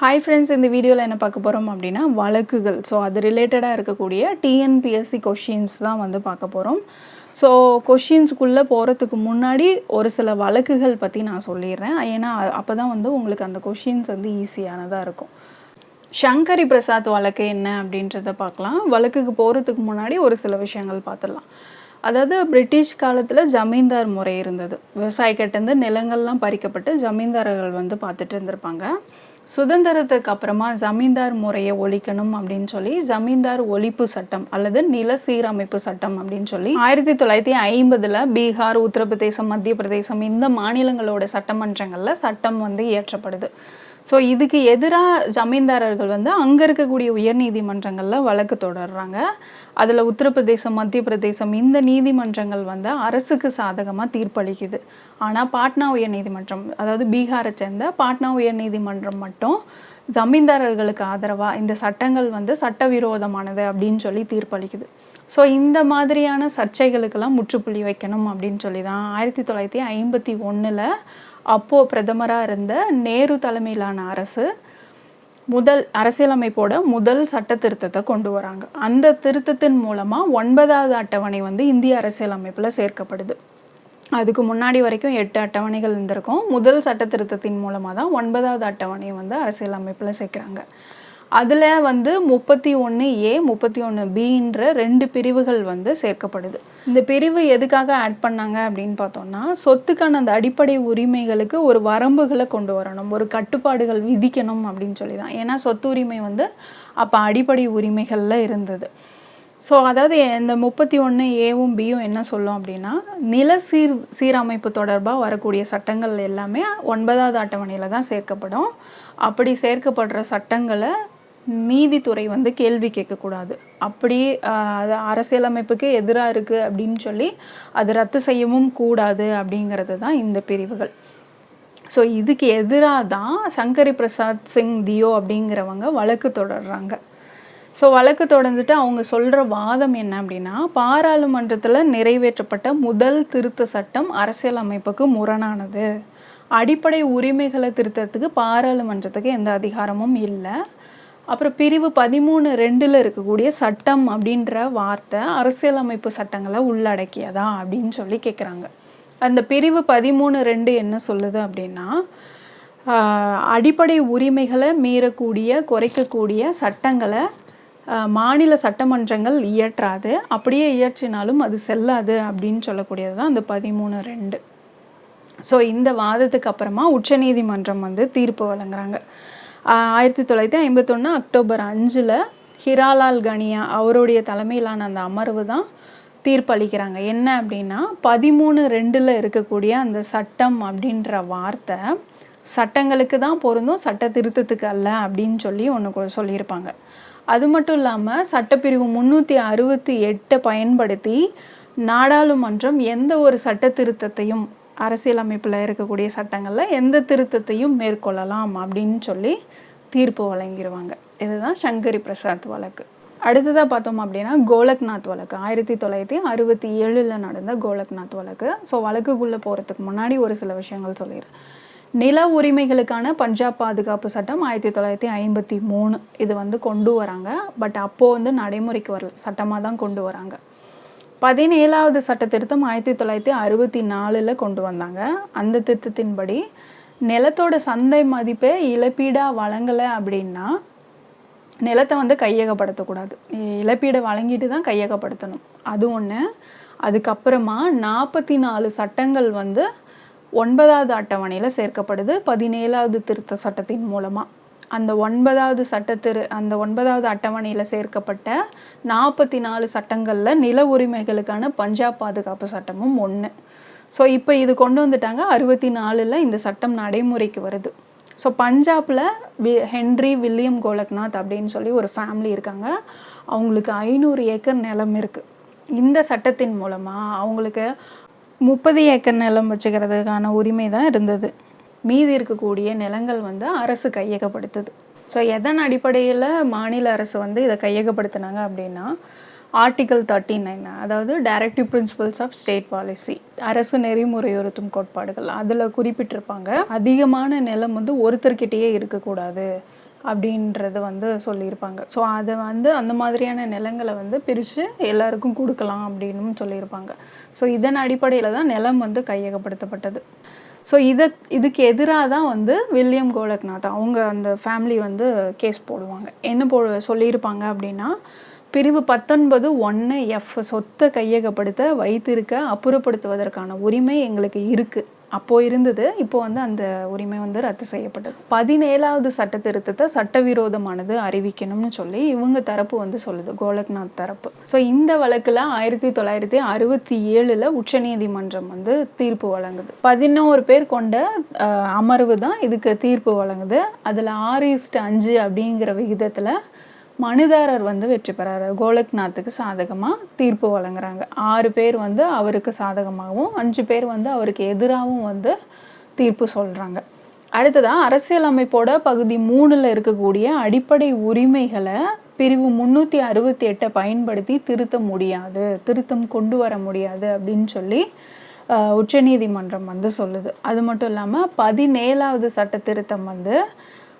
Hi friends இந்த வீடியோவில் என்ன பார்க்க போகிறோம் அப்படின்னா வழக்குகள். ஸோ அது ரிலேட்டடாக இருக்கக்கூடிய டிஎன்பிஎஸ்சி கொஷின்ஸ் தான் வந்து பார்க்க போகிறோம் ஸோ கொஷின்ஸுக்குள்ளே போகிறதுக்கு முன்னாடி ஒரு சில வழக்குகள் பற்றி நான் சொல்லிடுறேன். ஏன்னா அப்போ தான் வந்து உங்களுக்கு அந்த கொஷின்ஸ் வந்து ஈஸியானதாக இருக்கும். சங்கரி பிரசாத் வழக்கு என்ன அப்படின்றத பார்க்கலாம். வழக்குக்கு போகிறதுக்கு முன்னாடி ஒரு சில விஷயங்கள் பார்த்துடலாம். அதாவது பிரிட்டிஷ் காலத்தில் ஜமீன்தார் முறை இருந்தது. விவசாயிக்கிட்டேருந்து நிலங்கள்லாம் பறிக்கப்பட்டு ஜமீன்தார்கள் வந்து பார்த்துட்டு இருந்திருப்பாங்க. சுதந்திரத்துக்கு அப்புறமா ஜமீன்தார் முறையை ஒழிக்கணும் அப்படின்னு சொல்லி ஜமீன்தார் ஒழிப்பு சட்டம் அல்லது நில சீரமைப்பு சட்டம் அப்படின்னு சொல்லி ஆயிரத்தி தொள்ளாயிரத்தி ஐம்பதுல பீகார் உத்தரப்பிரதேசம் மத்திய பிரதேசம் இந்த மாநிலங்களோட சட்டமன்றங்கள்ல சட்டம் வந்து இயற்றப்படுது. ஸோ இதுக்கு எதிராக ஜமீன்தாரர்கள் வந்து அங்கே இருக்கக்கூடிய உயர்நீதிமன்றங்களில் வழக்கு தொடர்றாங்க. அதில் உத்தரப்பிரதேசம் மத்திய பிரதேசம் இந்த நீதிமன்றங்கள் வந்து அரசுக்கு சாதகமாக தீர்ப்பளிக்குது. ஆனால் பாட்னா உயர்நீதிமன்றம் அதாவது பீகாரை சேர்ந்த பாட்னா உயர்நீதிமன்றம் மட்டும் ஜமீன்தாரர்களுக்கு ஆதரவாக இந்த சட்டங்கள் வந்து சட்டவிரோதமானது அப்படின்னு சொல்லி தீர்ப்பளிக்குது. ஸோ இந்த மாதிரியான சர்ச்சைகளுக்கெல்லாம் முற்றுப்புள்ளி வைக்கணும் அப்படின்னு சொல்லி தான் ஆயிரத்தி தொள்ளாயிரத்தி ஐம்பத்தி ஒன்றில் அப்போது பிரதமராக இருந்த நேரு தலைமையிலான அரசு முதல் அரசியலமைப்போட முதல் சட்ட திருத்தத்தை கொண்டு வராங்க. அந்த திருத்தத்தின் மூலமாக ஒன்பதாவது அட்டவணை வந்து இந்திய அரசியலமைப்பில் சேர்க்கப்படுது. அதுக்கு முன்னாடி வரைக்கும் எட்டு அட்டவணைகள் இருந்திருக்கும். முதல் சட்ட திருத்தத்தின் மூலமாக தான் ஒன்பதாவது அட்டவணையை வந்து அரசியலமைப்பில் சேர்க்குறாங்க. அதில் வந்து முப்பத்தி ஒன்று ஏ முப்பத்தி ஒன்று பின்ற ரெண்டு பிரிவுகள் வந்து சேர்க்கப்படுது. இந்த பிரிவு எதுக்காக ஆட் பண்ணாங்க அப்படின்னு பார்த்தோம்னா சொத்துக்கான அந்த அடிப்படை உரிமைகளுக்கு ஒரு வரம்புகளை கொண்டு வரணும் ஒரு கட்டுப்பாடுகள் விதிக்கணும் அப்படின்னு சொல்லி தான் ஏன்னா சொத்து உரிமை வந்து அப்போ அடிப்படை உரிமைகளில் இருந்தது. ஸோ அதாவது இந்த முப்பத்தி ஒன்று ஏவும் பியும் என்ன சொல்லும் அப்படின்னா நில சீர் சீரமைப்பு தொடர்பாக வரக்கூடிய சட்டங்கள் எல்லாமே ஒன்பதாவது அட்டவணையில் தான் சேர்க்கப்படும். அப்படி சேர்க்கப்படுற சட்டங்களை நீதித்துறை வந்து கேள்வி கேட்கக்கூடாது. அப்படி அது அரசியலமைப்புக்கு எதிராக இருக்குது அப்படின்னு சொல்லி அது ரத்து செய்யவும் கூடாது அப்படிங்கிறது தான் இந்த பிரிவுகள். ஸோ இதுக்கு எதிராக தான் சங்கரி பிரசாத் சிங் தியோ அப்படிங்கிறவங்க வழக்கு தொடர்றாங்க. ஸோ வழக்கு தொடர்ந்துட்டு அவங்க சொல்கிற வாதம் என்ன அப்படின்னா பாராளுமன்றத்தில் நிறைவேற்றப்பட்ட முதல் திருத்த சட்டம் அரசியலமைப்புக்கு முரணானது. அடிப்படை உரிமைகளை திருத்தத்துக்கு பாராளுமன்றத்துக்கு எந்த அதிகாரமும் இல்லை. அப்புறம் பிரிவு பதிமூணு ரெண்டில் இருக்கக்கூடிய சட்டம் அப்படின்ற வார்த்தை அரசியலமைப்பு சட்டங்களை உள்ளடக்கியதா அப்படின்னு சொல்லி கேட்குறாங்க அந்த பிரிவு பதிமூணு ரெண்டு என்ன சொல்லுது அப்படின்னா அடிப்படை உரிமைகளை மீறக்கூடிய குறைக்கக்கூடிய சட்டங்களை மாநில சட்டமன்றங்கள் இயற்றாது அப்படியே இயற்றினாலும் அது செல்லாது அப்படின்னு சொல்லக்கூடியது தான் அந்த பதிமூணு ரெண்டு. ஸோ இந்த வாதத்துக்கு அப்புறமா உச்சநீதிமன்றம் வந்து தீர்ப்பு வழங்குறாங்க. ஆயிரத்தி தொள்ளாயிரத்தி ஐம்பத்தொன்று அக்டோபர் அஞ்சில் ஹிராலால் கனியா அவருடைய தலைமையிலான அந்த அமர்வு தான் தீர்ப்பளிக்கிறாங்க. என்ன அப்படின்னா பதிமூணு ரெண்டில் இருக்கக்கூடிய அந்த சட்டம் அப்படின்ற வார்த்தை சட்டங்களுக்கு தான் பொருந்தும் சட்ட திருத்தத்துக்கு அல்ல அப்படின்னு சொல்லி ஒன்று சொல்லியிருப்பாங்க. அது மட்டும் இல்லாமல் சட்டப்பிரிவு முந்நூற்றி அறுபத்தி எட்டை பயன்படுத்தி நாடாளுமன்றம் எந்த ஒரு சட்ட திருத்தத்தையும் அரசியலமைப்பில் இருக்கக்கூடிய சட்டங்களில் எந்த திருத்தத்தையும் மேற்கொள்ளலாம் அப்படின்னு சொல்லி தீர்ப்பு வழங்கிடுவாங்க இதுதான் சங்கரி பிரசாத் வழக்கு. அடுத்ததாக பார்த்தோம் அப்படின்னா கோலக்நாத் வழக்கு. ஆயிரத்தி தொள்ளாயிரத்தி அறுபத்தி ஏழில் நடந்த கோலக்நாத் வழக்கு. ஸோ வழக்குக்குள்ளே போகிறதுக்கு முன்னாடி ஒரு சில விஷயங்கள் சொல்லிடுறேன். நில உரிமைகளுக்கான பஞ்சாப் பாதுகாப்பு சட்டம் ஆயிரத்தி தொள்ளாயிரத்தி ஐம்பத்தி மூணு இது வந்து கொண்டு வராங்க. பட் அப்போது வந்து நடைமுறைக்கு வரல. சட்டமாக தான் கொண்டு வராங்க. பதினேழாவது சட்ட திருத்தம் ஆயிரத்தி தொள்ளாயிரத்தி அறுபத்தி நாலில் கொண்டு வந்தாங்க. அந்த திருத்தத்தின்படி நிலத்தோட சந்தை மதிப்பை இழப்பீடாக வழங்கலை அப்படின்னா நிலத்தை வந்து கையகப்படுத்தக்கூடாது. இழப்பீடை வழங்கிட்டு தான் கையகப்படுத்தணும். அது ஒன்று அதுக்கப்புறமா நாற்பத்தி நாலு சட்டங்கள் வந்து ஒன்பதாவது அட்டவணையில் சேர்க்கப்படுது. பதினேழாவது திருத்த சட்டத்தின் மூலமாக அந்த ஒன்பதாவது சட்டத்திரு அந்த ஒன்பதாவது அட்டவணையில் சேர்க்கப்பட்ட நாற்பத்தி நாலு சட்டங்களில் நில உரிமைகளுக்கான பஞ்சாப் பாதுகாப்பு சட்டமும் ஒன்று ஸோ இப்போ இது கொண்டு வந்துட்டாங்க. அறுபத்தி நாலில் இந்த சட்டம் நடைமுறைக்கு வருது. ஸோ பஞ்சாபில் வி ஹென்ரி வில்லியம் கோலக்நாத் அப்படின்னு சொல்லி ஒரு ஃபேமிலி இருக்காங்க. அவங்களுக்கு ஐநூறு ஏக்கர் நிலம் இருக்குது இந்த சட்டத்தின் மூலமாக அவங்களுக்கு முப்பது ஏக்கர் நிலம் வச்சுக்கிறதுக்கான உரிமை தான் இருந்தது. மீதி இருக்கக்கூடிய நிலங்கள் வந்து அரசு கையகப்படுத்துது. ஸோ எதன் அடிப்படையில் மாநில அரசு வந்து இதை கையகப்படுத்தினாங்க அப்படின்னா ஆர்டிகல் தேர்ட்டி நைன் அதாவது directive principles of state policy அரசு நெறிமுறையுறுத்தும் கோட்பாடுகள். அதில் குறிப்பிட்டிருப்பாங்க அதிகமான நிலம் வந்து ஒருத்தர்கிட்டயே இருக்கக்கூடாது அப்படின்றது வந்து சொல்லியிருப்பாங்க. ஸோ அதை வந்து அந்த மாதிரியான நிலங்களை வந்து பிரித்து எல்லாருக்கும் கொடுக்கலாம் அப்படின்னு சொல்லியிருப்பாங்க. ஸோ இதன் அடிப்படையில் தான் நிலம் வந்து கையகப்படுத்தப்பட்டது. ஸோ இதை இதுக்கு எதிராக தான் வந்து வில்லியம் கோலக்நாத் அவங்க அந்த ஃபேமிலி வந்து கேஸ் போடுவாங்க. என்ன போ சொல்லியிருப்பாங்க அப்படின்னா பிரிவு பத்தொன்பது ஒன்று எஃப் சொத்தை கையகப்படுத்த வைத்திருக்க அப்புறப்படுத்துவதற்கான உரிமை எங்களுக்கு இருக்குது அப்போ இருந்தது இப்போ வந்து அந்த உரிமை வந்து ரத்து செய்யப்பட்டது. பதினேழாவது சட்ட திருத்தத்தை சட்டவிரோதமானது அறிவிக்கணும்னு சொல்லி இவங்க தரப்பு வந்து சொல்லுது கோலக்நாத் தரப்பு. ஸோ இந்த வழக்கில் ஆயிரத்தி தொள்ளாயிரத்தி அறுபத்தி ஏழில் உச்சநீதிமன்றம் வந்து தீர்ப்பு வழங்குது. பதினோரு பேர் கொண்ட அமர்வு தான் இதுக்கு தீர்ப்பு வழங்குது. அதில் ஆறு இஸ்ட் அஞ்சு அப்படிங்கிற விகிதத்தில் மனுதாரர் வந்து வெற்றி பெறாரு. கோலக்நாத்துக்கு சாதகமாக தீர்ப்பு வழங்குறாங்க. ஆறு பேர் வந்து அவருக்கு சாதகமாகவும் அஞ்சு பேர் வந்து அவருக்கு எதிராகவும் வந்து தீர்ப்பு சொல்கிறாங்க அடுத்ததாக அரசியலமைப்போட பகுதி மூணில் இருக்கக்கூடிய அடிப்படை உரிமைகளை பிரிவு முந்நூற்றி அறுபத்தி எட்டை பயன்படுத்தி திருத்த முடியாது. திருத்தம் கொண்டு வர முடியாது அப்படின்னு சொல்லி உச்சநீதிமன்றம் வந்து சொல்லுது. அது மட்டும் இல்லாமல் பதினேழாவது சட்ட திருத்தம் வந்து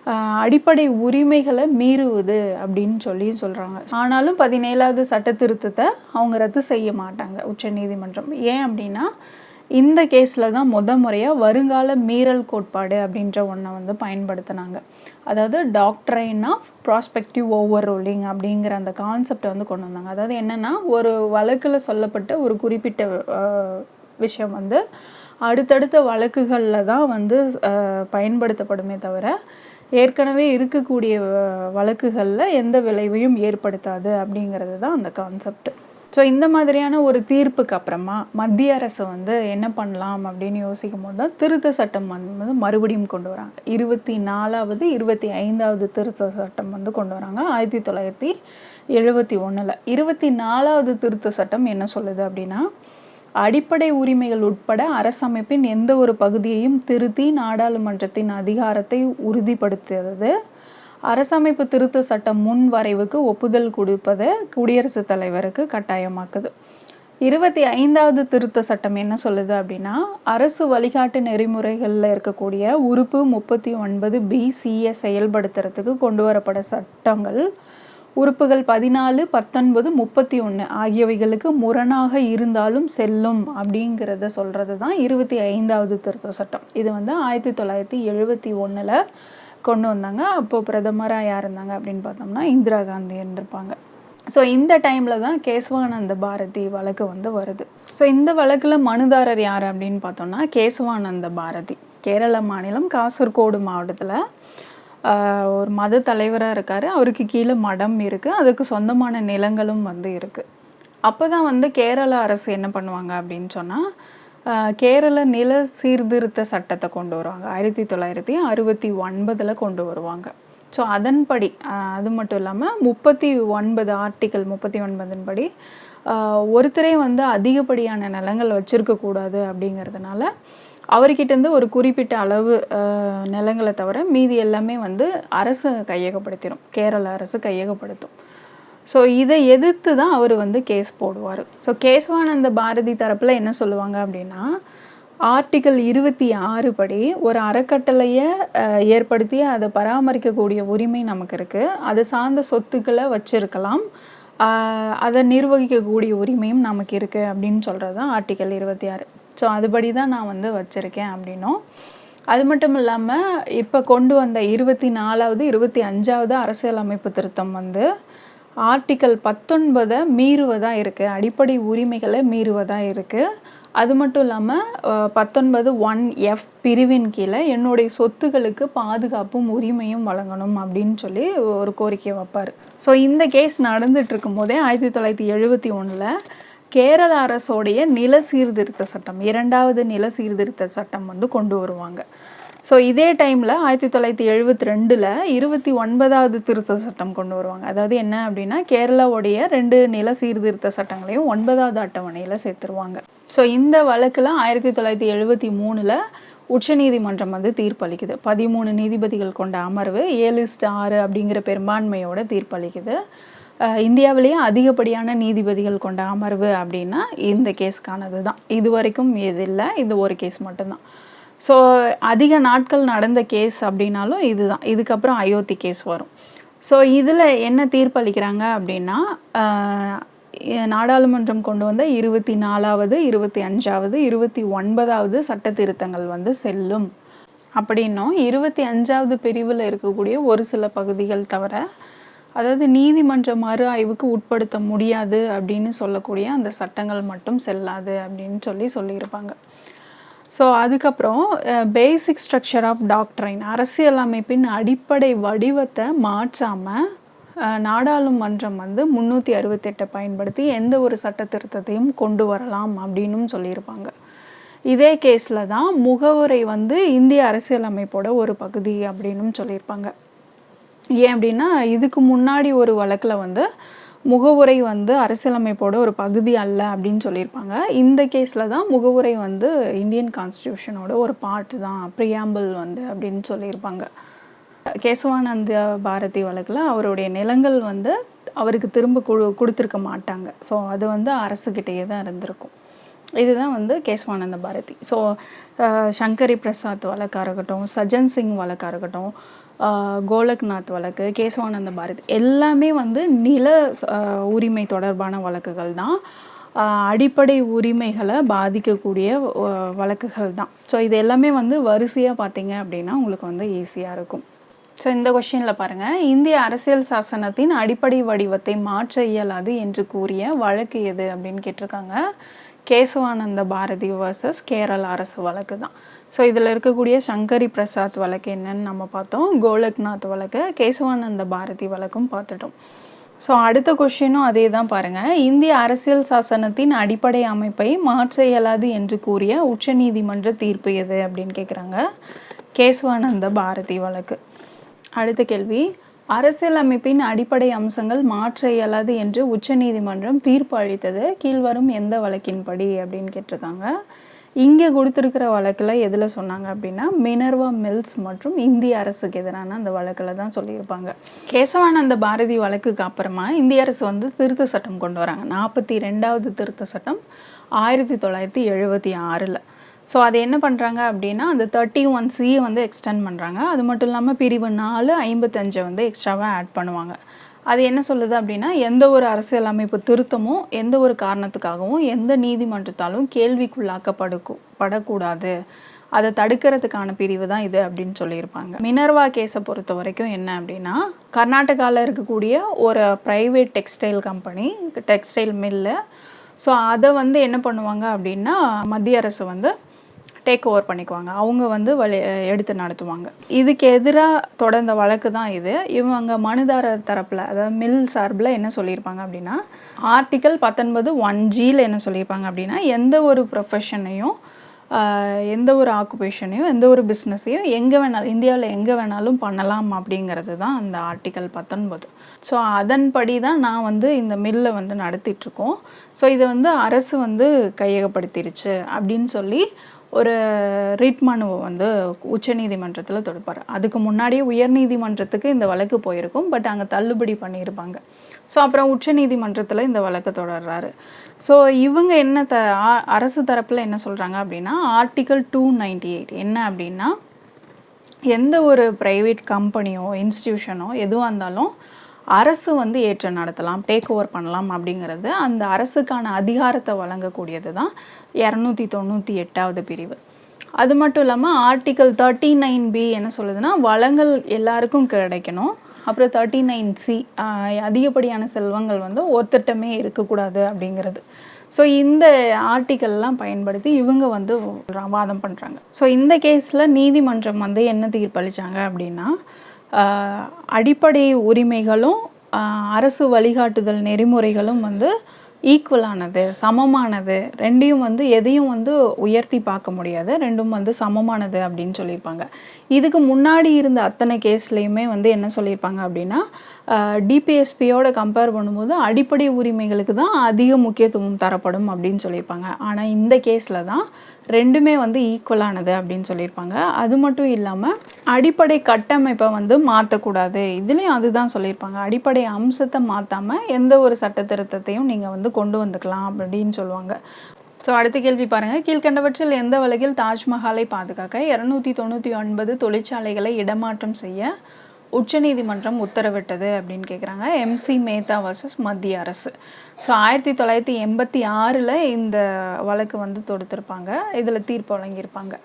அடிப்படை உரிமைகளை மீறுவது அப்படின்னு சொல்லி சொல்கிறாங்க ஆனாலும் பதினேழாவது சட்ட திருத்தத்தை அவங்க ரத்து செய்ய மாட்டாங்க உச்சநீதிமன்றம். ஏன் அப்படின்னா இந்த கேஸில் தான் முத முறையாக வருங்கால மீறல் கோட்பாடு அப்படின்ற ஒன்றை வந்து பயன்படுத்தினாங்க. அதாவது doctrine of prospective over ruling அப்படிங்கிற அந்த கான்செப்டை வந்து கொண்டு வந்தாங்க. அதாவது என்னென்னா ஒரு வழக்கில் சொல்லப்பட்ட ஒரு குறிப்பிட்ட விஷயம் வந்து அடுத்தடுத்த வழக்குகளில் தான் வந்து பயன்படுத்தப்படுமே தவிர ஏற்கனவே இருக்கக்கூடிய வழக்குகளில் எந்த விளைவையும் ஏற்படுத்தாது அப்படிங்கிறது தான் அந்த கான்செப்ட் ஸோ இந்த மாதிரியான ஒரு தீர்ப்புக்கு அப்புறமா மத்திய அரசு வந்து என்ன பண்ணலாம் அப்படின்னு யோசிக்கும் போது தான் திருத்த சட்டம் வந்து மறுபடியும் கொண்டு வராங்க. இருபத்தி நாலாவது இருபத்தி ஐந்தாவது திருத்த சட்டம் வந்து கொண்டு வராங்க. ஆயிரத்தி தொள்ளாயிரத்தி எழுபத்தி ஒன்றில் இருபத்தி நாலாவது திருத்த சட்டம் என்ன சொல்லுது அப்படின்னா அடிப்படை உரிமைகள் உட்பட அரசமைப்பின் எந்த ஒரு பகுதியையும் திருத்தி நாடாளுமன்றத்தின் அதிகாரத்தை உறுதிப்படுத்துவது அரசமைப்பு திருத்த சட்டம் முன் வரைவுக்கு ஒப்புதல் கொடுப்பதை குடியரசுத் தலைவருக்கு கட்டாயமாக்குது. இருபத்தி ஐந்தாவது திருத்த சட்டம் என்ன சொல்லுது அப்படின்னா அரசு வழிகாட்டு நெறிமுறைகளில் இருக்கக்கூடிய உறுப்பு முப்பத்தி ஒன்பது பி சியை செயல்படுத்துறதுக்கு கொண்டு வரப்பட சட்டங்கள் உறுப்புகள் பதினாலு பத்தொன்பது முப்பத்தி ஒன்று ஆகியவைகளுக்கு முரணாக இருந்தாலும் செல்லும் அப்படிங்கிறத சொல்கிறது தான் இருபத்தி ஐந்தாவது திருத்த சட்டம். இது வந்து ஆயிரத்தி தொள்ளாயிரத்தி எழுபத்தி ஒன்றில் கொண்டு வந்தாங்க. அப்போது பிரதமராக யார் இருந்தாங்க அப்படின்னு பார்த்தோம்னா இந்திரா காந்தி இருப்பாங்க ஸோ இந்த டைமில் தான் கேசவானந்த பாரதி வழக்கு வந்து வருது. ஸோ இந்த வழக்கில் மனுதாரர் யார் அப்படின்னு பார்த்தோம்னா கேசவானந்த பாரதி. கேரள மாநிலம் காசர்கோடு மாவட்டத்தில் ஒரு மத தலைவராக இருக்கார். அவருக்கு கீழே மடம் இருக்குது அதுக்கு சொந்தமான நிலங்களும் வந்து இருக்குது அப்போ தான் வந்து கேரள அரசு என்ன பண்ணுவாங்க அப்படின்னு சொன்னால் கேரள நில சீர்திருத்த சட்டத்தை கொண்டு வருவாங்க. ஆயிரத்தி தொள்ளாயிரத்தி அறுபத்தி ஒன்பதில் கொண்டு வருவாங்க. ஸோ அதன்படி அது மட்டும் இல்லாமல் முப்பத்தி ஒன்பது ஆர்டிக்கல் முப்பத்தி ஒன்பதின் படி ஒருத்தரே வந்து அதிகப்படியான நிலங்கள் வச்சுருக்கக்கூடாது அப்படிங்கிறதுனால அவர்கிட்டேருந்து ஒரு குறிப்பிட்ட அளவு நிலங்களை தவிர மீதி எல்லாமே வந்து அரசு கையகப்படுத்திடும் கேரள அரசு கையகப்படுத்தும். ஸோ இதை எதிர்த்து தான் அவர் வந்து கேஸ் போடுவார். ஸோ கேசவானந்த பாரதி தரப்பில் என்ன சொல்லுவாங்க அப்படின்னா ஆர்டிக்கல் இருபத்தி ஆறு படி ஒரு அறக்கட்டளையை ஏற்படுத்தி அதை பராமரிக்கக்கூடிய உரிமை நமக்கு இருக்குது அது சார்ந்த சொத்துக்களை வச்சிருக்கலாம். அதை நிர்வகிக்கக்கூடிய உரிமையும் நமக்கு இருக்குது அப்படின்னு சொல்கிறது தான் ஆர்டிக்கல் இருபத்தி ஆறு. ஸோ அதுபடி தான் நான் வந்து வச்சுருக்கேன் அப்படின்னும். அது மட்டும் இல்லாமல் இப்போ கொண்டு வந்த இருபத்தி நாலாவது இருபத்தி அஞ்சாவது அரசியலமைப்பு திருத்தம் வந்து ஆர்டிக்கல் பத்தொன்பதை மீறுவதாக இருக்குது அடிப்படை உரிமைகளை மீறுவதாக இருக்குது அது மட்டும் இல்லாமல் பத்தொன்பது ஒன் எஃப் பிரிவின் கீழே என்னுடைய சொத்துக்களுக்கு பாதுகாப்பும் உரிமையும் வழங்கணும் அப்படின்னு சொல்லி ஒரு கோரிக்கை வைப்பார். ஸோ இந்த கேஸ் நடந்துட்டு இருக்கும்போதே ஆயிரத்தி தொள்ளாயிரத்தி எழுபத்தி ஒன்றில் கேரள அரசோடைய நில சீர்திருத்த சட்டம் இரண்டாவது நில சீர்திருத்த சட்டம் வந்து கொண்டு வருவாங்க. ஸோ இதே டைமில் ஆயிரத்தி தொள்ளாயிரத்தி எழுபத்தி ரெண்டில் இருபத்தி ஒன்பதாவது திருத்த சட்டம் கொண்டு வருவாங்க. அதாவது என்ன அப்படின்னா கேரளாவுடைய ரெண்டு நில சீர்திருத்த சட்டங்களையும் ஒன்பதாவது அட்டவணையில் சேர்த்துருவாங்க. ஸோ இந்த வழக்கில் ஆயிரத்தி தொள்ளாயிரத்தி எழுபத்தி மூணில் உச்சநீதிமன்றம் வந்து தீர்ப்பளிக்குது. பதிமூணு நீதிபதிகள் கொண்ட அமர்வு ஏழு இஸ்ட் ஆறு அப்படிங்கிற பெரும்பான்மையோட தீர்ப்பளிக்குது. இந்தியாவிலேயே அதிகப்படியான நீதிபதிகள் கொண்ட அமர்வு அப்படின்னா இந்த கேஸ்க்கானது தான். இது வரைக்கும் இது இல்லை இது ஒரு கேஸ் மட்டும்தான். ஸோ அதிக நாட்கள் நடந்த கேஸ் அப்படின்னாலும் இதுதான் இதுக்கப்புறம் அயோத்தி கேஸ் வரும். ஸோ இதில் என்ன தீர்ப்பளிக்கிறாங்க அப்படின்னா ஆஹ், நாடாளுமன்றம் கொண்டு வந்த இருபத்தி நாலாவது இருபத்தி அஞ்சாவது இருபத்தி ஒன்பதாவது சட்ட திருத்தங்கள் வந்து செல்லும். அப்படின்னும் இருபத்தி அஞ்சாவது பிரிவில் இருக்கக்கூடிய ஒரு சில பகுதிகள் தவிர அதாவது நீதிமன்ற மறு ஆய்வுக்கு உட்படுத்த முடியாது அப்படின்னு சொல்லக்கூடிய அந்த சட்டங்கள் மட்டும் செல்லாது அப்படின்னு சொல்லி சொல்லியிருப்பாங்க. ஸோ அதுக்கப்புறம் பேசிக் ஸ்ட்ரக்சர் ஆஃப் டாக்ட்ரைன் அரசியலமைப்பின் அடிப்படை வடிவத்தை மாற்றாமல் நாடாளுமன்றம் வந்து முந்நூற்றி அறுபத்தெட்டை பயன்படுத்தி எந்த ஒரு சட்ட திருத்தத்தையும் கொண்டு வரலாம் அப்படின்னும் சொல்லியிருப்பாங்க. இதே கேஸில் தான் முகவுரை வந்து இந்திய அரசியலமைப்போட ஒரு பகுதி அப்படின்னும் சொல்லியிருப்பாங்க. ஏன் அப்படின்னா இதுக்கு முன்னாடி ஒரு வழக்கில் வந்து முகவுரை வந்து அரசியலமைப்போட ஒரு பகுதி அல்ல அப்படின்னு சொல்லியிருப்பாங்க. இந்த கேஸில் தான் முகவுரை வந்து இந்தியன் கான்ஸ்டியூஷனோட ஒரு பார்ட் தான் ப்ரியாம்பிள் வந்து அப்படின்னு சொல்லியிருப்பாங்க. கேசவானந்த பாரதி வழக்கில் அவருடைய நிலங்கள் வந்து அவருக்கு திரும்ப கொடு கொடுத்துருக்க மாட்டாங்க. ஸோ அது வந்து அரசுக்கிட்டேயே தான் இருந்திருக்கும். இதுதான் வந்து கேசவானந்த பாரதி. ஸோ சங்கரி பிரசாத் வழக்காக இருக்கட்டும் சஜன் சிங் வழக்காக இருக்கட்டும் கோலக்நாத் வழக்கு கேசவானந்த பாரதி எல்லாமே வந்து நில உரிமை தொடர்பான வழக்குகள் தான். அடிப்படை உரிமைகளை பாதிக்கக்கூடிய வழக்குகள் தான். ஸோ இது எல்லாமே வந்து வரிசையாக பார்த்தீங்க அப்படின்னா உங்களுக்கு வந்து ஈஸியாக இருக்கும். ஸோ இந்த கொஷினில் பாருங்கள் இந்திய அரசியல் சாசனத்தின் அடிப்படை வடிவத்தை மாற்ற இயலாது என்று கூறிய வழக்கு எது அப்படின்னு கேட்டிருக்காங்க. கேசவானந்த பாரதி வர்சஸ் கேரள அரசு வழக்கு தான். ஸோ இதில் இருக்கக்கூடிய சங்கரி பிரசாத் வழக்கு என்னன்னு நம்ம பார்த்தோம். கோலக்நாத் வழக்கு கேசவானந்த பாரதி வழக்கும் பார்த்துட்டோம். ஸோ அடுத்த கொஷினும் அதே தான் பாருங்கள் இந்திய அரசியல் சாசனத்தின் அடிப்படை அமைப்பை மாற்ற இயலாது என்று கூறிய உச்சநீதிமன்ற தீர்ப்பு எது அப்படின்னு கேட்குறாங்க கேசவானந்த பாரதி வழக்கு. அடுத்த கேள்வி அரசியலமைப்பின் அடிப்படை அம்சங்கள் மாற்ற இயலாது என்று உச்சநீதிமன்றம் தீர்ப்பு அளித்தது. கீழ்வரும் எந்த வழக்கின்படி அப்படின்னு கேட்டிருக்காங்க. இங்கே கொடுத்துருக்கிற வழக்கில் எதில் சொன்னாங்க அப்படின்னா மினர்வா மில்ஸ் மற்றும் இந்திய அரசுக்கு எதிரான அந்த வழக்கில் தான் சொல்லியிருப்பாங்க. கேசவானந்த பாரதி வழக்குக்கு அப்புறமா இந்திய அரசு வந்து திருத்த சட்டம் கொண்டு வராங்க. நாற்பத்தி ரெண்டாவது திருத்த சட்டம் ஆயிரத்தி தொள்ளாயிரத்தி எழுபத்தி ஆறில். ஸோ அது என்ன பண்ணுறாங்க அப்படின்னா அந்த தேர்ட்டி ஒன் சியை வந்து எக்ஸ்டெண்ட் பண்ணுறாங்க அது மட்டும் இல்லாமல் பிரிவு நாலு ஐம்பத்தஞ்சை வந்து எக்ஸ்ட்ராவாக ஆட் பண்ணுவாங்க. அது என்ன சொல்லுது அப்படின்னா எந்த ஒரு அரசியலமைப்பு திருத்தமும் எந்த ஒரு காரணத்துக்காகவும் எந்த நீதிமன்றத்தாலும் கேள்விக்குள்ளாக்கப்படு படக்கூடாது அதை தடுக்கிறதுக்கான பிரிவு தான் இது அப்படின்னு சொல்லியிருப்பாங்க. மினர்வா கேஸை பொறுத்த வரைக்கும் என்ன அப்படின்னா கர்நாடகாவில் இருக்கக்கூடிய ஒரு private textile company textile mill so அதை வந்து என்ன பண்ணுவாங்க அப்படின்னா மத்திய அரசு வந்து டேக் ஓவர் பண்ணிக்குவாங்க. அவங்க வந்து வழி எடுத்து நடத்துவாங்க. இதுக்கு எதிராக தொடர்ந்த வழக்கு தான் இது. இவங்க மனுதாரர் தரப்பில் அதாவது மில் சார்பில் என்ன சொல்லியிருப்பாங்க அப்படின்னா ஆர்டிக்கல் பத்தொன்பது ஒன் ஜியில் என்ன சொல்லியிருப்பாங்க அப்படின்னா எந்த ஒரு ப்ரொஃபஷனையும் எந்த ஒரு ஆக்குபேஷனையும் எந்த ஒரு பிஸ்னஸையும் எங்கே வேணாலும் இந்தியாவில் எங்கே வேணாலும் பண்ணலாம் அப்படிங்கிறது தான் அந்த ஆர்டிக்கல் பத்தொன்பது. ஸோ அதன்படி தான் நான் வந்து இந்த மில்லை வந்து நடத்திட்டுருக்கோம் ஸோ இதை வந்து அரசு வந்து கையகப்படுத்திருச்சு அப்படின்னு சொல்லி ஒரு ரிட் மனுவை வந்து உச்சநீதிமன்றத்தில் தொடுப்பார். அதுக்கு முன்னாடியே உயர்நீதிமன்றத்துக்கு இந்த வழக்கு போயிருக்கும் பட் அங்கே தள்ளுபடி பண்ணியிருப்பாங்க ஸோ அப்புறம் உச்சநீதிமன்றத்தில் இந்த வழக்கு தொடர்றாரு. ஸோ இவங்க என்ன த அரசு தரப்பில் என்ன சொல்கிறாங்க அப்படின்னா ஆர்டிக்கல் டூ நைன்டி எயிட் என்ன அப்படின்னா எந்த ஒரு ப்ரைவேட் கம்பெனியோ இன்ஸ்டியூஷனோ எதுவாக இருந்தாலும் அரசு வந்து ஏற்றம் நடத்தலாம் டேக் ஓவர் பண்ணலாம் அப்படிங்கிறது அந்த அரசுக்கான அதிகாரத்தை வழங்கக்கூடியது தான் இரநூத்தி தொண்ணூற்றி எட்டாவது பிரிவு. அது மட்டும் இல்லாமல் ஆர்டிக்கல் தேர்ட்டி நைன் பி என்ன சொல்லுதுன்னா வளங்கள் எல்லாருக்கும் கிடைக்கணும். அப்புறம் தேர்ட்டி நைன் சி அதிகப்படியான செல்வங்கள் வந்து ஒருத்தட்டமே இருக்கக்கூடாது அப்படிங்கிறது. ஸோ இந்த ஆர்டிக்கல்லாம் பயன்படுத்தி இவங்க வந்து வாதம் பண்ணுறாங்க ஸோ இந்த கேஸில் நீதிமன்றம் வந்து என்ன தீர்ப்பளித்தாங்க அப்படின்னா அடிப்படை உரிமைகளும் அரசு வழிகாட்டுதல் நெறிமுறைகளும் வந்து ஈக்குவலானது சமமானது. ரெண்டையும் வந்து எதையும் வந்து உயர்த்தி பார்க்க முடியாது. ரெண்டும் வந்து சமமானது அப்படின்னு சொல்லியிருப்பாங்க. இதுக்கு முன்னாடி இருந்த அத்தனை கேஸ்லேயுமே வந்து என்ன சொல்லியிருப்பாங்க அப்படின்னா டிபிஎஸ்பியோட கம்பேர் பண்ணும்போது அடிப்படை உரிமைகளுக்கு தான் அதிக முக்கியத்துவம் தரப்படும் அப்படின்னு சொல்லியிருப்பாங்க. ஆனால் இந்த கேஸில் தான் ரெண்டுமே வந்து ஈக்குவலானது அப்படின்னு சொல்லியிருப்பாங்க. அது மட்டும் இல்லாமல் அடிப்படை கட்டமைப்பை வந்து மாற்றக்கூடாது இதுலேயும் அதுதான் சொல்லியிருப்பாங்க. அடிப்படை அம்சத்தை மாற்றாமல் எந்த ஒரு சட்ட திருத்தத்தையும் நீங்கள் வந்து கொண்டு வந்துக்கலாம் அப்படின்னு சொல்லுவாங்க. ஸோ அடுத்த கேள்வி பாருங்கள் கீழ்கண்டவற்றில் எந்த வழக்கில் தாஜ்மஹாலை பாதுகாக்க இரநூத்தி தொண்ணூற்றி ஒன்பது தொழிற்சாலைகளை இடமாற்றம் செய்ய உச்சநீதிமன்றம் உத்தரவிட்டது அப்படின்னு கேட்குறாங்க எம்சி மேத்தா வர்சஸ் மத்திய அரசு. ஸோ ஆயிரத்தி தொள்ளாயிரத்தி எண்பத்தி ஆறில் இந்த வழக்கு வந்து தொடுத்திருப்பாங்க. இதில் தீர்ப்பு வழங்கியிருப்பாங்க.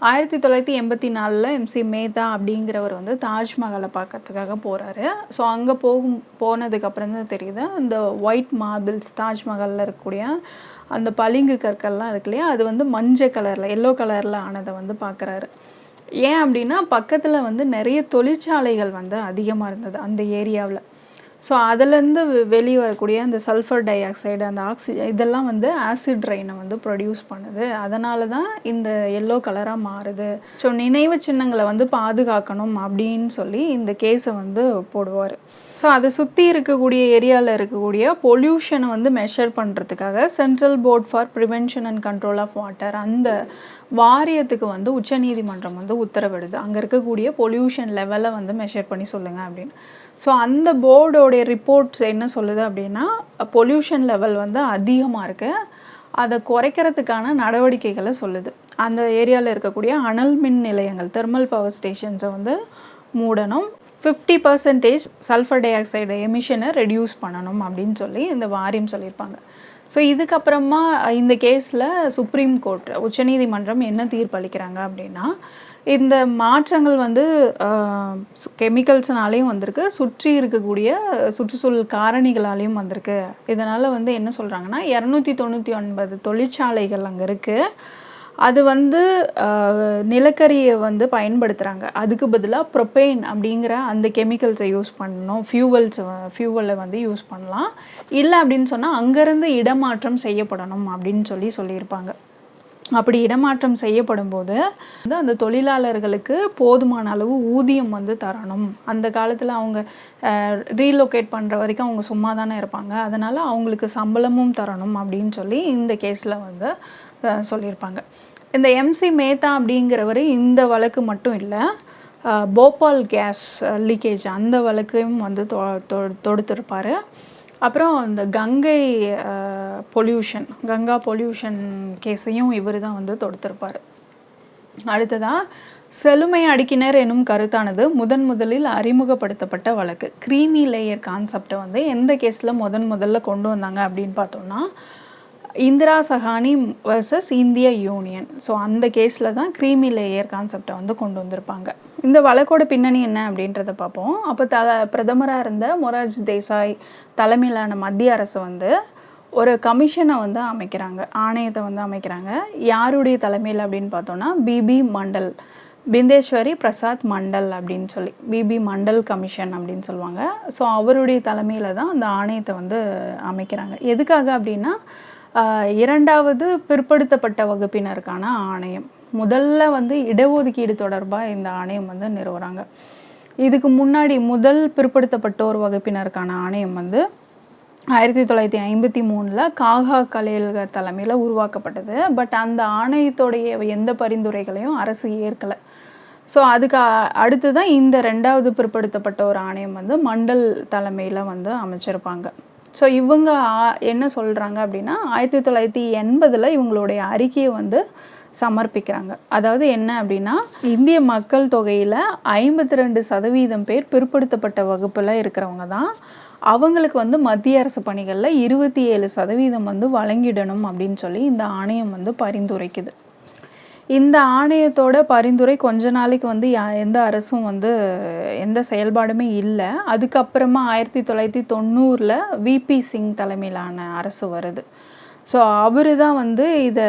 ஆயிரத்தி தொள்ளாயிரத்தி எண்பத்தி நாலில் எம்சி மேதா அப்படிங்கிறவர் வந்து தாஜ்மஹாலை பார்க்கறதுக்காக போகிறாரு ஸோ அங்கே போகும் போனதுக்கப்புறம் தான் தெரியுது. அந்த ஒயிட் மார்பிள்ஸ் தாஜ்மஹாலில் இருக்கக்கூடிய அந்த பளிங்கு கற்கள்லாம் இருக்கு இல்லையா? அது வந்து மஞ்சள் கலரில் எல்லோ கலரில் ஆனதை வந்து பார்க்குறாரு. ஏன் அப்படின்னா பக்கத்தில் வந்து நிறைய தொழிற்சாலைகள் வந்து அதிகமாக இருந்தது அந்த ஏரியாவில். ஸோ அதுலேருந்து வெளியே வரக்கூடிய அந்த சல்ஃபர் டை ஆக்சைடு அந்த ஆக்சிஜன் இதெல்லாம் வந்து ஆசிட் ரெயினை வந்து ப்ரொடியூஸ் பண்ணுது. அதனால தான் இந்த எல்லோ கலராக மாறுது. ஸோ நினைவு சின்னங்களை வந்து பாதுகாக்கணும் அப்படின்னு சொல்லி இந்த கேஸை வந்து போடுவார். ஸோ அதை சுற்றி இருக்கக்கூடிய ஏரியாவில் இருக்கக்கூடிய பொல்யூஷனை வந்து மெஷர் பண்ணுறதுக்காக central board for prevention and control of water அந்த வாரியத்துக்கு வந்து உச்சநீதிமன்றம் வந்து உத்தரவிடுது. அங்கே இருக்கக்கூடிய பொல்யூஷன் லெவலை வந்து மெஷர் பண்ணி சொல்லுங்கள் அப்படின்னு. ஸோ அந்த போர்டோடைய ரிப்போர்ட்ஸ் என்ன சொல்லுது அப்படின்னா பொல்யூஷன் லெவல் வந்து அதிகமாக இருக்குது அதை குறைக்கிறதுக்கான நடவடிக்கைகளை சொல்லுது. அந்த ஏரியாவில் இருக்கக்கூடிய அனல் மின் நிலையங்கள் தெர்மல் பவர் ஸ்டேஷன்ஸை வந்து மூடணும். Fifty percentage sulphur dioxide எமிஷனை ரெடியூஸ் பண்ணணும் அப்படின்னு சொல்லி இந்த வாரியம் சொல்லியிருப்பாங்க. ஸோ இதுக்கப்புறமா இந்த கேஸில் சுப்ரீம் கோர்ட் உச்சநீதிமன்றம் என்ன தீர்ப்பளிக்கிறாங்க அப்படின்னா இந்த மாற்றங்கள் வந்து கெமிக்கல்ஸ்னாலேயும் வந்திருக்கு. சுற்றி இருக்கக்கூடிய சுற்றுச்சூழல் காரணிகளாலேயும் வந்திருக்கு. இதனால் வந்து என்ன சொல்கிறாங்கன்னா இரநூத்தி தொண்ணூற்றி ஒன்பது தொழிற்சாலைகள் அங்கே இருக்குது அது வந்து நிலக்கரியை வந்து பயன்படுத்துகிறாங்க அதுக்கு பதிலாக ப்ரொபெயின் அப்படிங்கிற அந்த கெமிக்கல்ஸை யூஸ் பண்ணணும். ஃபியூவல்ஸ் ஃபியூவலை வந்து யூஸ் பண்ணலாம். இல்லை அப்படின்னு சொன்னால் அங்கேருந்து இடமாற்றம் செய்யப்படணும் அப்படின்னு சொல்லி சொல்லியிருப்பாங்க. அப்படி இடமாற்றம் செய்யப்படும் போது வந்து அந்த தொழிலாளர்களுக்கு போதுமான அளவு ஊதியம் வந்து தரணும். அந்த காலத்தில் அவங்க ரீலொகேட் பண்ணுற வரைக்கும் அவங்க சும்மா தானே இருப்பாங்க. அதனால் அவங்களுக்கு சம்பளமும் தரணும் அப்படின்னு சொல்லி இந்த கேஸில் வந்து சொல்லியிருப்பாங்க. இந்த எம்சி மேத்தா அப்படிங்கிறவர் இந்த வழக்கு மட்டும் இல்லை போபால் கேஸ் லீக்கேஜ் அந்த வழக்கையும் வந்து தொ தொ- அப்புறம் இந்த கங்கை பொல்யூஷன் கங்கா பொல்யூஷன் கேஸையும் இவர் தான் வந்து தொடுத்திருப்பார். அடுத்ததாக செழுமை அடுக்கினர் எனும் கருத்தானது முதன் முதலில் அறிமுகப்படுத்தப்பட்ட வழக்கு. க்ரீமி லேயர் கான்செப்டை வந்து எந்த கேஸில் முதன் முதல்ல கொண்டு வந்தாங்க அப்படின்னு பார்த்தோம்னா இந்திரா சஹானி வர்சஸ் இந்திய யூனியன் ஸோ அந்த கேஸில் தான் க்ரீமி லேயர் கான்செப்டை வந்து கொண்டு வந்திருப்பாங்க. இந்த வழக்கோட பின்னணி என்ன அப்படின்றத பார்ப்போம். அப்போ தல பிரதமராக இருந்த மொராஜ் தேசாய் தலைமையிலான மத்திய அரசு வந்து ஒரு கமிஷனை வந்து அமைக்கிறாங்க. ஆணையத்தை வந்து அமைக்கிறாங்க. யாருடைய தலைமையில் அப்படின்னு பார்த்தோன்னா பிபி மண்டல் பிந்தேஸ்வரி பிரசாத் மண்டல் அப்படின்னு சொல்லி பிபி மண்டல் கமிஷன் அப்படின்னு சொல்லுவாங்க. ஸோ அவருடைய தலைமையில் தான் அந்த ஆணையத்தை வந்து அமைக்கிறாங்க. எதுக்காக அப்படின்னா இரண்டாவது பிற்படுத்தப்பட்ட வகுப்பினருக்கான ஆணையம். முதல்ல வந்து இடஒதுக்கீடு தொடர்பாக இந்த ஆணையம் வந்து நிறுவுறாங்க. இதுக்கு முன்னாடி முதல் பிற்படுத்தப்பட்டோர் வகுப்பினருக்கான ஆணையம் வந்து ஆயிரத்தி தொள்ளாயிரத்தி ஐம்பத்தி மூணில் காகா கலேல்கர் தலைமையில் உருவாக்கப்பட்டது. பட் அந்த ஆணையத்தோடைய எந்த பரிந்துரைகளையும் அரசு ஏற்கலை. ஸோ அதுக்கு அடுத்து தான் இந்த ரெண்டாவது பிற்படுத்தப்பட்ட ஒரு ஆணையம் வந்து மண்டல் தலைமையில் வந்து அமைச்சிருப்பாங்க. ஸோ இவங்க என்ன சொல்கிறாங்க அப்படின்னா ஆயிரத்தி தொள்ளாயிரத்தி எண்பதில் இவங்களுடைய அறிக்கையை வந்து சமர்ப்பிக்கிறாங்க. அதாவது என்ன அப்படின்னா இந்திய மக்கள் தொகையில் ஐம்பத்தி ரெண்டு சதவீதம் பேர் பிற்படுத்தப்பட்ட வகுப்பில் இருக்கிறவங்க தான். அவங்களுக்கு வந்து மத்திய அரசு பணிகளில் இருபத்தி ஏழு சதவீதம் வந்து வழங்கிடணும் அப்படின்னு சொல்லி இந்த ஆணையம் வந்து பரிந்துரைக்குது. இந்த ஆணையத்தோட பரிந்துரை கொஞ்ச நாளைக்கு வந்து எந்த அரசும் வந்து எந்த செயல்பாடுமே இல்லை. அதுக்கப்புறமா ஆயிரத்தி தொள்ளாயிரத்தி தொண்ணூறில் விபி சிங் தலைமையிலான அரசு வருது. ஸோ அவரு தான் வந்து இதை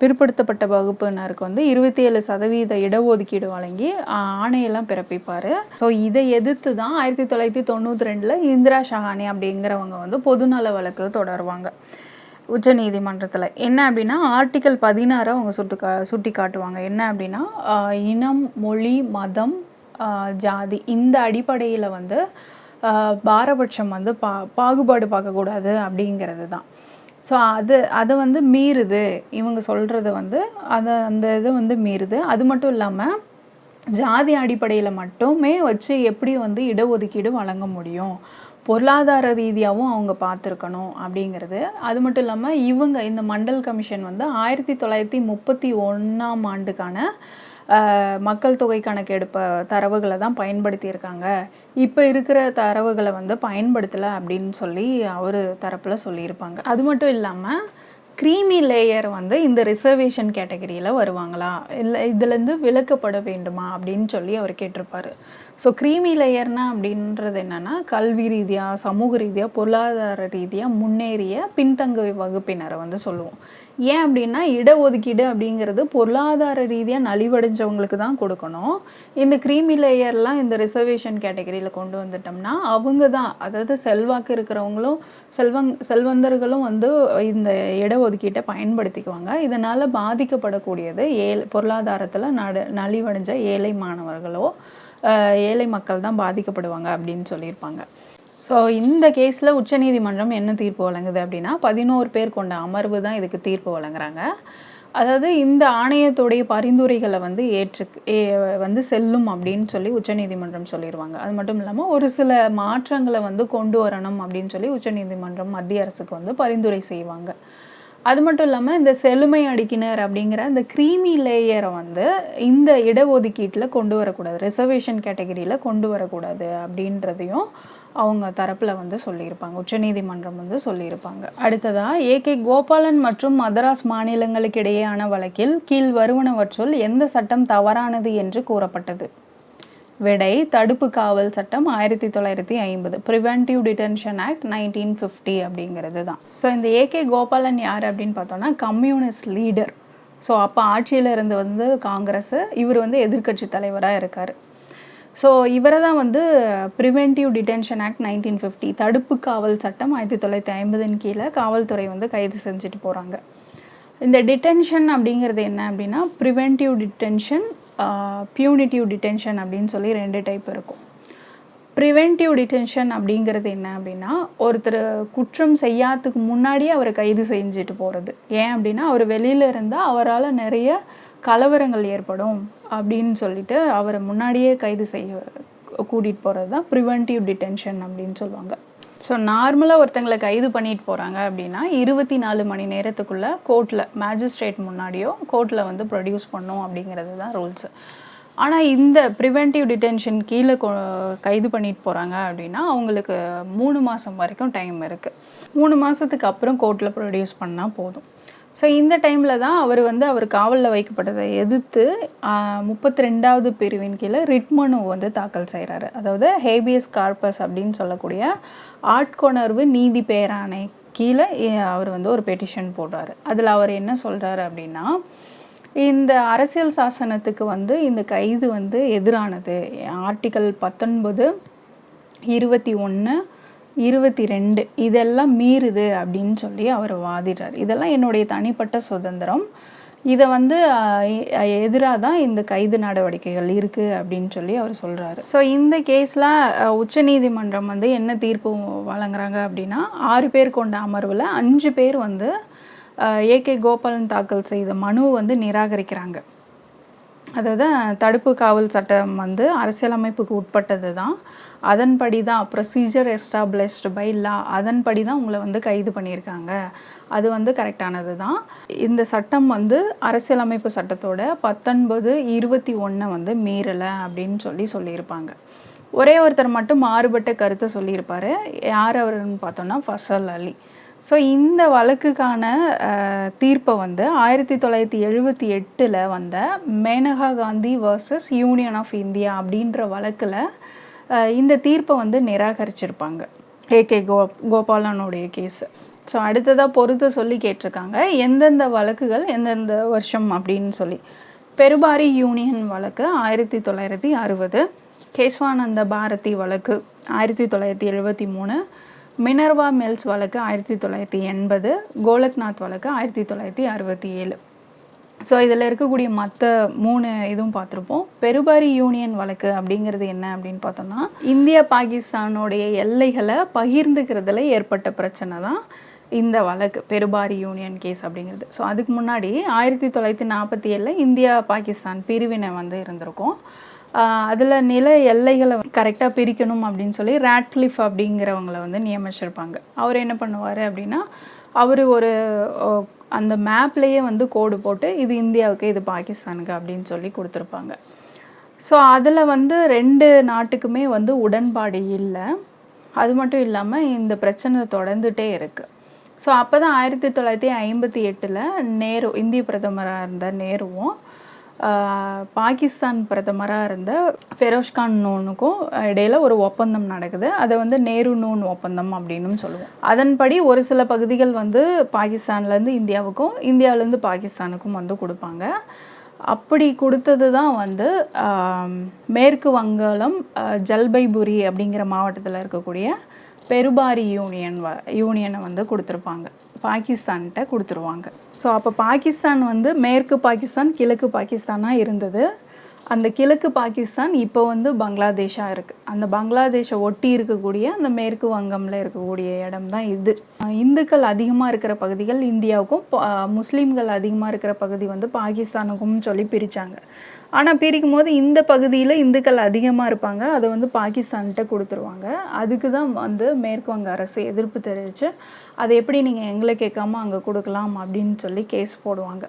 பிற்படுத்தப்பட்ட வகுப்பினருக்கு வந்து இருபத்தி ஏழு சதவீத இடஒதுக்கீடு வழங்கி ஆணையெல்லாம் பிறப்பிப்பார். ஸோ இதை எதிர்த்து தான் ஆயிரத்தி தொள்ளாயிரத்தி தொண்ணூற்றி ரெண்டில் இந்திரா ஷஹானி அப்படிங்கிறவங்க வந்து பொதுநல வழக்கு தொடருவாங்க. உச்சநீதிமன்றத்தில். என்ன அப்படின்னா ஆர்டிக்கல் பதினாறை அவங்க சுட்டு கா சுட்டி காட்டுவாங்க. என்ன அப்படின்னா இனம் மொழி மதம் ஜாதி இந்த அடிப்படையில் வந்து பாரபட்சம் வந்து பா பாகுபாடு பார்க்கக்கூடாது அப்படிங்கிறது தான். ஸோ அது அதை வந்து மீறுது. இவங்க சொல்கிறது வந்து அதை அந்த இது வந்து மீறுது. அது மட்டும் இல்லாமல் ஜாதி அடிப்படையில் மட்டுமே வச்சு எப்படி வந்து இடஒதுக்கீடு வழங்க முடியும்? பொருளாதார ரீதியாகவும் அவங்க பார்த்துருக்கணும் அப்படிங்கிறது. அது மட்டும் இல்லாமல் இவங்க இந்த மண்டல் கமிஷன் வந்து ஆயிரத்தி தொள்ளாயிரத்தி முப்பத்தி ஒன்றாம் ஆண்டுக்கான மக்கள் தொகை கணக்கெடுப்ப தரவுகளை தான் பயன்படுத்தியிருக்காங்க. இப்போ இருக்கிற தரவுகளை வந்து பயன்படுத்தலை அப்படின்னு சொல்லி அவர் தரப்பில் சொல்லியிருப்பாங்க. அது மட்டும் இல்லாமல் க்ரீமி லேயர் வந்து இந்த ரிசர்வேஷன் கேட்டகரியில் வருவாங்களா? இல்லை இதுலேருந்து விலக்கப்பட வேண்டுமா அப்படின்னு சொல்லி அவர் கேட்டிருப்பார். ஸோ க்ரீமி லேயர்னா அப்படின்றது என்னன்னா கல்வி ரீதியாக சமூக ரீதியாக பொருளாதார ரீதியாக முன்னேறிய பின்தங்க வகுப்பினரை வந்து சொல்லுவோம். ஏன் அப்படின்னா இடஒதுக்கீடு அப்படிங்கிறது பொருளாதார ரீதியாக நலிவடைஞ்சவங்களுக்கு தான் கொடுக்கணும். இந்த க்ரீமி லேயர்லாம் இந்த ரிசர்வேஷன் கேட்டகரியில் கொண்டு வந்துட்டோம்னா அவங்க தான் அதாவது செல்வாக்கு இருக்கிறவங்களும் செல்வங் செல்வந்தர்களும் வந்து இந்த இடஒதுக்கீட்டை பயன்படுத்திக்குவாங்க. இதனால் பாதிக்கப்படக்கூடியது ஏ பொருளாதாரத்தில் நட நலிவடைஞ்ச ஏழை மாணவர்களோ ஏழை மக்கள் தான் பாதிக்கப்படுவாங்க அப்படின்னு சொல்லியிருப்பாங்க. ஸோ இந்த கேஸில் உச்சநீதிமன்றம் என்ன தீர்ப்பு வழங்குது அப்படின்னா பதினோரு பேர் கொண்ட அமர்வு தான் இதுக்கு தீர்ப்பு வழங்குறாங்க. அதாவது இந்த ஆணையத்துடைய பரிந்துரைகளை வந்து ஏற்று ஏ- வந்து செல்லும் அப்படின்னு சொல்லி உச்சநீதிமன்றம் சொல்லிடுவாங்க அது மட்டும் இல்லாமல் ஒரு சில மாற்றங்களை வந்து கொண்டு வரணும் அப்படின்னு சொல்லி உச்சநீதிமன்றம் மத்திய அரசுக்கு வந்து பரிந்துரை செய்வாங்க. அது மட்டும் இல்லாமல் இந்த செழுமை அடுக்கினர் அப்படிங்கிற இந்த க்ரீமி லேயரை வந்து இந்த இடஒதுக்கீட்டில் கொண்டு வரக்கூடாது. ரிசர்வேஷன் கேட்டகரியில் கொண்டு வரக்கூடாது அப்படின்றதையும் அவங்க தரப்பில் வந்து சொல்லியிருப்பாங்க. உச்சநீதிமன்றம் வந்து சொல்லியிருப்பாங்க. அடுத்ததாக ஏகே கோபாலன் மற்றும் மதராஸ் மாநிலங்களுக்கு இடையேயான வழக்கில் கீழ் வருவனவற்றுள் எந்த சட்டம் தவறானது என்று கூறப்பட்டது. விடை தடுப்பு காவல் சட்டம் ஆயிரத்தி தொள்ளாயிரத்தி ஐம்பது. Preventive detention act nineteen fifty அப்படிங்கிறது தான். ஸோ இந்த ஏகே கோபாலன் யார் அப்படின்னு பார்த்தோன்னா கம்யூனிஸ்ட் லீடர் ஸோ அப்போ ஆட்சியில் இருந்து வந்து காங்கிரஸ் இவர் வந்து எதிர்க்கட்சி தலைவராக இருக்கார். ஸோ இவரை தான் வந்து preventive detention act nineteen fifty தடுப்பு காவல் சட்டம் ஆயிரத்தி தொள்ளாயிரத்தி ஐம்பதின் கீழே காவல்துறை வந்து கைது செஞ்சுட்டு போகிறாங்க இந்த டிடென்ஷன் அப்படிங்கிறது என்ன அப்படின்னா ப்ரிவென்டிவ் டிடென்ஷன் பியூனிட்டிவ் டிடென்ஷன் அப்படின்னு சொல்லி ரெண்டு டைப் இருக்கும். ப்ரிவென்டிவ் டிடென்ஷன் அப்படிங்கிறது என்ன அப்படின்னா ஒருத்தர் குற்றம் செய்யாததுக்கு முன்னாடியே அவரை கைது செஞ்சுட்டு போகிறது ஏன் அப்படின்னா அவர் வெளியில் இருந்தால் அவரால் நிறைய கலவரங்கள் ஏற்படும் அப்படின்னு சொல்லிட்டு அவரை முன்னாடியே கைது செய்ய கூட்டிகிட்டு போகிறது தான் ப்ரிவென்டிவ் டிடென்ஷன் அப்படின்னு சொல்லுவாங்க. ஸோ நார்மலாக ஒருத்தங்களை கைது பண்ணிட்டு போகிறாங்க அப்படின்னா இருபத்தி நாலு மணி நேரத்துக்குள்ளே கோர்ட்டில் மேஜிஸ்ட்ரேட் முன்னாடியோ கோர்ட்டில் வந்து ப்ரொடியூஸ் பண்ணும் அப்படிங்கிறது தான் ரூல்ஸு ஆனால் இந்த ப்ரிவென்டிவ் டிடென்ஷன் கீழே கைது பண்ணிட்டு போகிறாங்க அப்படின்னா அவங்களுக்கு மூணு மாதம் வரைக்கும் டைம் இருக்குது மூணு மாதத்துக்கு அப்புறம் கோர்ட்டில் ப்ரொடியூஸ் பண்ணால் போதும். ஸோ இந்த டைமில் தான் அவர் வந்து அவர் காவலில் வைக்கப்பட்டதை எதிர்த்து முப்பத்தி ரெண்டாவது பிரிவின் கீழே ரிட் மனு வந்து தாக்கல் செய்கிறாரு அதாவது ஹேபியஸ் கார்பஸ் அப்படின்னு சொல்லக்கூடிய ஆட்கொணர்வு நீதி பேராணை கீழே அவர் வந்து ஒரு பெட்டிஷன் போடுறாரு. அதில் அவர் என்ன சொல்கிறாரு அப்படின்னா இந்த அரசியல் சாசனத்துக்கு வந்து இந்த கைது வந்து எதிரானது. ஆர்டிக்கல் பத்தொன்பது இருபத்தி ஒன்று இருபத்தி ரெண்டு இதெல்லாம் மீறுது அப்படின்னு சொல்லி அவர் வாதிடுறார். இதெல்லாம் என்னுடைய தனிப்பட்ட சுதந்திரம். இதை வந்து எதிராக தான் இந்த கைது நடவடிக்கைகள் இருக்குது அப்படின்னு சொல்லி அவர் சொல்கிறாரு ஸோ இந்த கேஸில் உச்சநீதிமன்றம் வந்து என்ன தீர்ப்பு வழங்குறாங்க அப்படின்னா ஆறு பேர் கொண்ட அமர்வில் அஞ்சு பேர் வந்து ஏகே கோபாலன் தாக்கல் செய்த மனுவை வந்து நிராகரிக்கிறாங்க. அதாவது தடுப்பு காவல் சட்டம் வந்து அரசியலமைப்புக்கு உட்பட்டது தான் அதன்படி தான் ப்ரொசீஜர் எஸ்டாப்ளிஷ்டு பை லா அதன்படி தான் உங்களை வந்து கைது பண்ணியிருக்காங்க. அது வந்து கரெக்டானது தான் இந்த சட்டம் வந்து அரசியலமைப்பு சட்டத்தோட பத்தொன்பது இருபத்தி ஒன்றை வந்து மீறலை அப்படின்னு சொல்லி சொல்லியிருப்பாங்க. ஒரே ஒருத்தர் மட்டும் மாறுபட்ட கருத்தை சொல்லியிருப்பார். யார் அவருன்னு பார்த்தோன்னா ஃபசல் அலி. ஸோ இந்த வழக்குக்கான அஹ், தீர்ப்பை வந்து ஆயிரத்தி தொள்ளாயிரத்தி எழுபத்தி எட்டில் வந்த Maneka Gandhi versus union of India அப்படின்ற வழக்கில் இந்த தீர்ப்பை வந்து நிராகரிச்சிருப்பாங்க. ஏகே கோ கோபாலனுடைய கேஸு ஸோ அடுத்ததாக பொறுத்து சொல்லி கேட்டிருக்காங்க எந்தெந்த வழக்குகள் எந்தெந்த வருஷம் அப்படின்னு சொல்லி. பெருபாரி யூனியன் வழக்கு ஆயிரத்தி தொள்ளாயிரத்தி அறுபது கேஸ்வானந்த பாரதி வழக்கு ஆயிரத்தி தொள்ளாயிரத்தி எழுபத்தி மூணு மினர்வா மில்ஸ் வழக்கு ஆயிரத்தி தொள்ளாயிரத்தி எண்பது கோலக்நாத் வழக்கு ஆயிரத்தி தொள்ளாயிரத்தி அறுபத்தி ஏழு. ஸோ இதில் இருக்கக்கூடிய மற்ற மூணு இதுவும் பார்த்துருப்போம். பெருபாரி யூனியன் வழக்கு அப்படிங்கிறது என்ன அப்படின்னு பார்த்தோம்னா இந்தியா பாகிஸ்தானுடைய எல்லைகளை பகிர்ந்துக்கிறதுல ஏற்பட்ட பிரச்சனை தான் இந்த வழக்கு பெருபாரி யூனியன் கேஸ் அப்படிங்கிறது. ஸோ அதுக்கு முன்னாடி ஆயிரத்தி தொள்ளாயிரத்தி நாற்பத்தி ஏழில் இந்தியா பாகிஸ்தான் பிரிவினை வந்து இருந்திருக்கும். அதில் நில எல்லைகளை கரெக்டாக பிரிக்கணும் அப்படின்னு சொல்லி ரேட்லிஃப் அப்படிங்கிறவங்கள வந்து நியமிச்சிருப்பாங்க. அவர் என்ன பண்ணுவார் அப்படின்னா அவர் ஒரு அந்த மேப்லேயே வந்து கோடு போட்டு இது இந்தியாவுக்கு இது பாகிஸ்தானுக்கு அப்படின்னு சொல்லி கொடுத்துருப்பாங்க. ஸோ அதில் வந்து ரெண்டு நாட்டுக்குமே வந்து உடன்பாடு இல்லை. அது மட்டும் இல்லாமல் இந்த பிரச்சனை தொடர்ந்துட்டே இருக்குது ஸோ அப்போ தான் ஆயிரத்தி தொள்ளாயிரத்தி ஐம்பத்தி எட்டில் நேரு இந்திய பிரதமராக இருந்த நேருவும் பாகிஸ்தான் பிரதமராக இருந்த ஃபெரோஷ்கான் நூனுக்கும் இடையில ஒரு ஒப்பந்தம் நடக்குது. அதை வந்து நேரு நூன் ஒப்பந்தம் அப்படின்னு சொல்லுவோம். அதன்படி ஒரு சில பகுதிகள் வந்து பாகிஸ்தான்லேருந்து இந்தியாவுக்கும் இந்தியாவிலேருந்து பாகிஸ்தானுக்கும் வந்து கொடுப்பாங்க. அப்படி கொடுத்தது தான் வந்து மேற்கு வங்காளம் ஜல்பைபுரி அப்படிங்கிற மாவட்டத்தில் இருக்கக்கூடிய பெருபாரி யூனியன் வ யூனியனை வந்து கொடுத்துருப்பாங்க. பாகிஸ்தான்கிட்ட கொடுத்துருவாங்க. ஸோ அப்போ பாகிஸ்தான் வந்து மேற்கு பாகிஸ்தான் கிழக்கு பாகிஸ்தானாக இருந்தது. அந்த கிழக்கு பாகிஸ்தான் இப்போ வந்து பங்களாதேஷாக இருக்குது அந்த பங்களாதேஷை ஒட்டி இருக்கக்கூடிய அந்த மேற்கு வங்கம்ல இருக்கக்கூடிய இடம் தான் இது. இந்துக்கள் அதிகமாக இருக்கிற பகுதிகள் இந்தியாவுக்கும் முஸ்லீம்கள் அதிகமாக இருக்கிற பகுதி வந்து பாகிஸ்தானுக்கும் சொல்லி பிரித்தாங்க ஆனால் பிரிக்கும் போது இந்த பகுதியில் இந்துக்கள் அதிகமாக இருப்பாங்க. அதை வந்து பாகிஸ்தான்கிட்ட கொடுத்துருவாங்க. அதுக்கு தான் வந்து மேற்கு வங்க அரசு எதிர்ப்பு தெரிவித்து அதை எப்படி நீங்கள் எங்களை கேட்காம அங்கே கொடுக்கலாம்? அப்படின்னு சொல்லி கேஸ் போடுவாங்க.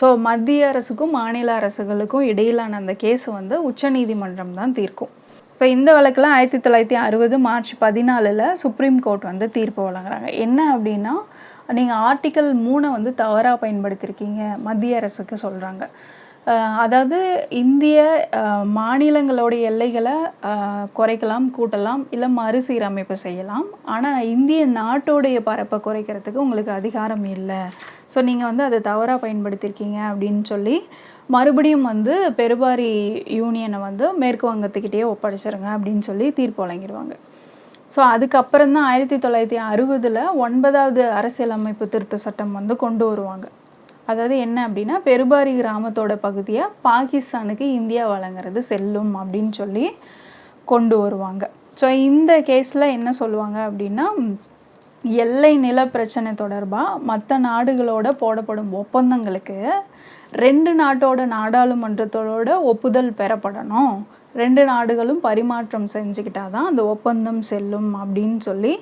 ஸோ மத்திய அரசுக்கும் மாநில அரசுகளுக்கும் இடையிலான அந்த கேஸ் வந்து உச்சநீதிமன்றம் தான் தீர்க்கும். ஸோ இந்த வழக்கில் ஆயிரத்தி தொள்ளாயிரத்தி அறுபது மார்ச் பதினாலில் சுப்ரீம் கோர்ட் வந்து தீர்ப்பு வழங்குறாங்க. என்ன அப்படின்னா நீங்கள் ஆர்டிக்கல் மூணை வந்து தவறாக பயன்படுத்தியிருக்கீங்க மத்திய அரசுக்கு சொல்கிறாங்க அதாவது இந்திய மாநிலங்களோடைய எல்லைகளை குறைக்கலாம் கூட்டலாம் இல்லை மறுசீரமைப்பு செய்யலாம். ஆனால் இந்திய நாட்டோடைய பரப்பை குறைக்கிறதுக்கு உங்களுக்கு அதிகாரம் இல்லை. ஸோ நீங்கள் வந்து அதை தவறாக பயன்படுத்தியிருக்கீங்க அப்படின்னு சொல்லி மறுபடியும் வந்து பெருபாரி யூனியனை வந்து மேற்கு வங்கத்துக்கிட்டேயே ஒப்படைச்சிருங்க அப்படின்னு சொல்லி தீர்ப்பு வழங்கிடுவாங்க. ஸோ அதுக்கப்புறம் தான் ஆயிரத்தி தொள்ளாயிரத்தி அறுபதில் ஒன்பதாவது அரசியலமைப்பு திருத்த சட்டம் வந்து கொண்டு வருவாங்க. அதாவது என்ன அப்படின்னா பெருபாரி கிராமத்தோட பகுதியை பாகிஸ்தானுக்கு இந்தியா வழங்குறது செல்லும் அப்படின்னு சொல்லி கொண்டு வருவாங்க. ஸோ இந்த கேஸில் என்ன சொல்லுவாங்க அப்படின்னா எல்லை நில பிரச்சனை தொடர்பாக மற்ற நாடுகளோட போடப்படும் ஒப்பந்தங்களுக்கு ரெண்டு நாட்டோட நாடாளுமன்றத்தோட ஒப்புதல் பெறப்படணும். ரெண்டு நாடுகளும் பரிமாற்றம் செஞ்சுக்கிட்டாதான் அந்த ஒப்பந்தம் செல்லும் அப்படின்னு சொல்லி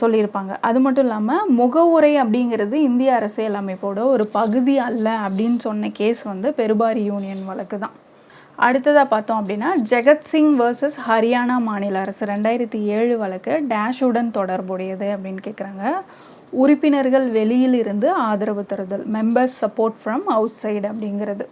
சொல்லியிருப்பாங்க. அது மட்டும் இல்லாமல் முகவுரை அப்படிங்கிறது இந்திய அரசியலமைப்போட ஒரு பகுதி அல்ல அப்படின்னு சொன்ன கேஸ் வந்து பெருபாரி யூனியன் வழக்கு தான். அடுத்ததாக பார்த்தோம் அப்படின்னா ஜெகத்சிங் வர்சஸ் ஹரியானா மாநில அரசு ரெண்டாயிரத்தி ஏழு வழக்கு டேஷுடன் தொடர்புடையது அப்படின்னு கேட்குறாங்க உறுப்பினர்கள் வெளியில் இருந்து ஆதரவு தருதல் members support from outside அப்படிங்கிறது.